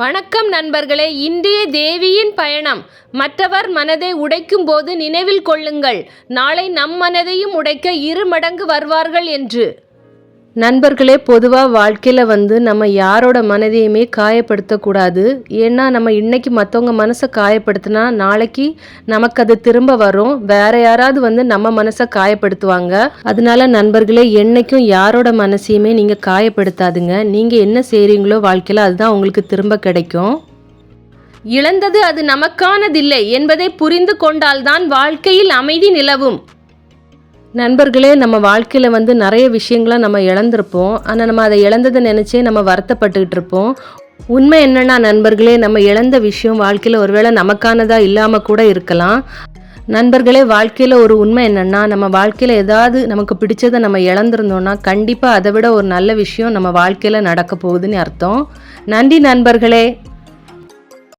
வணக்கம் நண்பர்களே இன்றைய தேவியின் பயணம். மற்றவர் மனதை உடைக்கும் போது நினைவில் கொள்ளுங்கள். நாளை நம் மனதையும் உடைக்க இரு மடங்கு வருவார்கள் என்று. நண்பர்களே பொதுவாக வாழ்க்கையில் வந்து நம்ம யாரோட மனதையுமே காயப்படுத்தக்கூடாது. ஏன்னா நம்ம இன்னைக்கு மற்றவங்க மனசை காயப்படுத்தினா நாளைக்கு நமக்கு அது திரும்ப வரும். வேற யாராவது வந்து நம்ம மனசை காயப்படுத்துவாங்க. அதனால நண்பர்களே என்னைக்கும் யாரோட மனசையுமே நீங்கள் காயப்படுத்தாதுங்க. நீங்கள் என்ன செய்கிறீங்களோ வாழ்க்கையில் அதுதான் உங்களுக்கு திரும்ப கிடைக்கும். இழந்தது அது நமக்கானதில்லை என்பதை புரிந்து கொண்டால்தான் வாழ்க்கையில் அமைதி நிலவும். நண்பர்களே நம்ம வாழ்க்கையில் வந்து நிறைய விஷயங்களை நம்ம இழந்திருப்போம். ஆனால் நம்ம அதை இழந்ததை நினச்சே நம்ம வருத்தப்பட்டுக்கிட்டு இருப்போம். உண்மை என்னென்னா நண்பர்களே நம்ம இழந்த விஷயம் வாழ்க்கையில் ஒருவேளை நமக்கானதாக இல்லாமல் கூட இருக்கலாம். நண்பர்களே வாழ்க்கையில் ஒரு உண்மை என்னென்னா நம்ம வாழ்க்கையில் ஏதாவது நமக்கு பிடிச்சதை நம்ம இழந்திருந்தோம்னா கண்டிப்பாக அதை விட ஒரு நல்ல விஷயம் நம்ம வாழ்க்கையில் நடக்க போகுதுன்னு அர்த்தம். நன்றி நண்பர்களே.